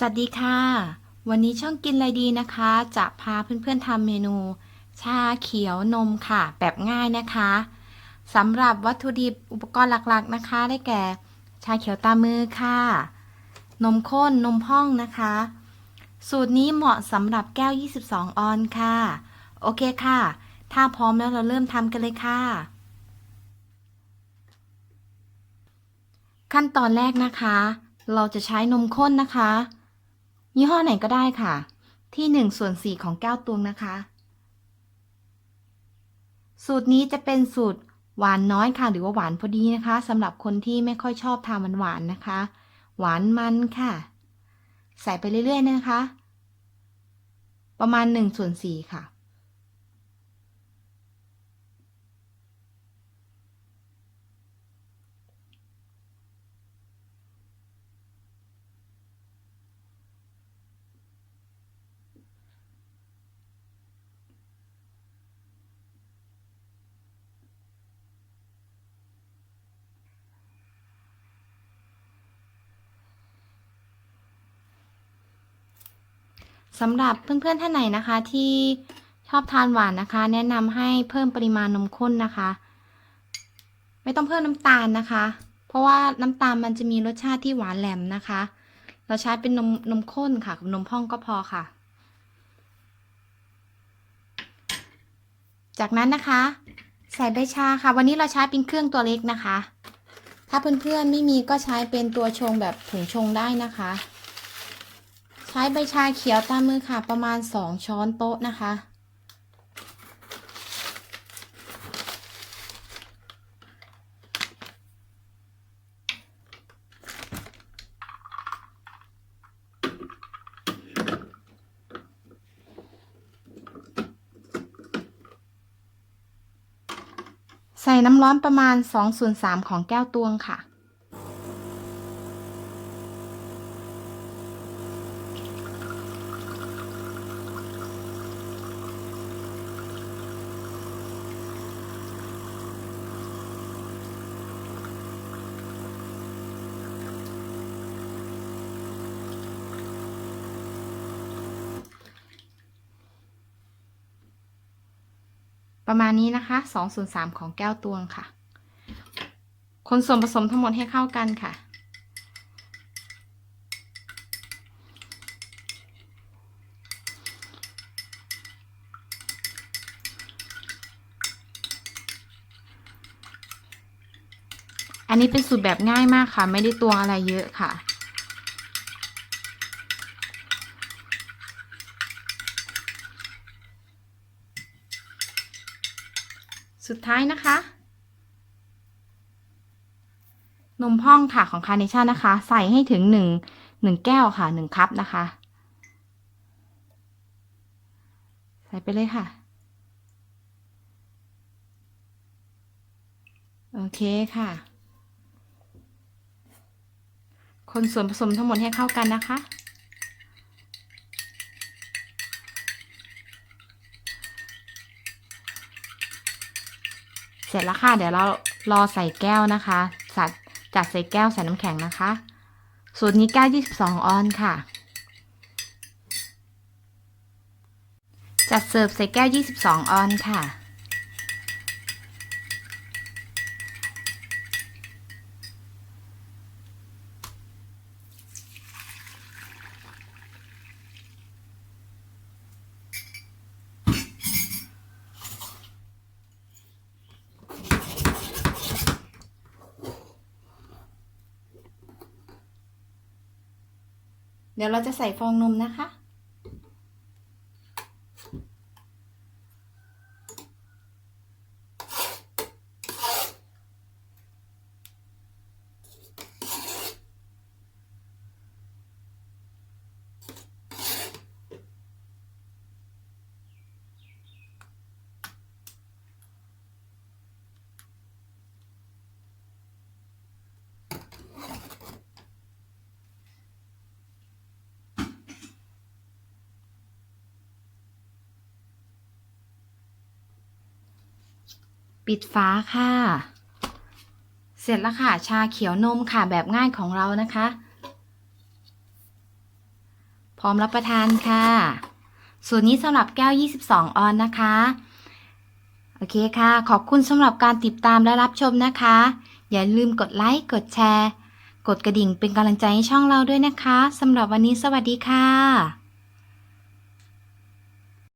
สวัสดีค่ะ วันนี้ช่องกินอะไรดีนะคะ จะพาเพื่อนๆทำเมนู ชาเขียวนมค่ะ แบบง่ายนะคะสำหรับวัตถุดิบอุปกรณ์หลักๆนะคะ ได้แก่ ชาเขียวตามือค่ะ นมข้นนมพ่องนะคะ สูตรนี้เหมาะสำหรับแก้ว 22 ออนซ์ค่ะ โอเคค่ะ ถ้าพร้อมแล้วเราเริ่มทำกันเลยค่ะ ขั้นตอนแรกนะคะเราจะใช้นมข้นนะคะ ยี่ห้อไหนก็ได้ค่ะ ที่1ส่วน4ของแก้วตวงนะคะ สูตรนี้จะเป็นสูตรหวานน้อยค่ะ หรือว่าหวานพอดีนะคะสำหรับคนที่ไม่ค่อยชอบทานหวานๆนะคะ หวานมันค่ะ ใส่ไปเรื่อยๆนะคะ ประมาณ1ส่วน4ค่ะ สำหรับเพื่อนๆท่านไหนนะคะที่ชอบทานหวานนะคะ แนะนำให้เพิ่มปริมาณนมข้นนะคะ ไม่ต้องเพิ่มน้ำตาลนะคะ เพราะว่าน้ำตาลมันจะมีรสชาติที่หวานแหลมนะคะ เราใช้เป็นนมนมข้นค่ะกับนมพ่องก็พอค่ะ จากนั้นนะคะ ใส่ใบชาค่ะ วันนี้เราใช้เป็นเครื่องตัวเล็กนะคะ ถ้าเพื่อนๆไม่มีก็ใช้เป็นตัวชงแบบถุงชงได้นะคะ ช้ใบชาเขียวตามมือค่ะ ประมาณ 2 ช้อนโต๊ะนะคะ ใส่น้ำร้อนประมาณ 2 ส่วน3ของแก้วตวงค่ะ ประมาณนี้นะคะ 2 ส่วน 3 ของแก้วตวงค่ะ คนส่วนผสมทั้งหมดให้เข้ากันค่ะ อันนี้เป็นสูตรแบบง่ายมากค่ะ ไม่ได้ตวงอะไรเยอะค่ะ สุดท้ายนะคะ นมพ่องค่ะของคาร์เนชั่นนะคะ ใส่ให้ถึงหนึ่งหนึ่งแก้วค่ะหนึ่งคัพนะคะ ใส่ไปเลยค่ะ โอเคค่ะ คนส่วนผสมทั้งหมดให้เข้ากันนะคะ เสร็จแล้วค่ะ เดี๋ยวเรารอใส่แก้วนะคะจัดจัดใส่แก้วใส่น้ำแข็งนะคะ สูตรนี้แก้ว22 ออนค่ะ จัดเสิร์ฟใส่แก้ว 22 ออนค่ะ เดี๋ยวเราจะใส่ฟองนมนะคะ ปิดฝาค่ะ เสร็จแล้วค่ะ ชาเขียวนมค่ะแบบง่ายของเรานะคะ พร้อมรับประทานค่ะ ส่วนนี้สำหรับแก้ว 22 ออนนะคะ โอเคค่ะ ขอบคุณสำหรับการติดตามและรับชมนะคะ อย่าลืมกดไลค์ กดแชร์ กดกระดิ่งเป็นกำลังใจให้ช่องเราด้วยนะคะสำหรับวันนี้สวัสดีค่ะ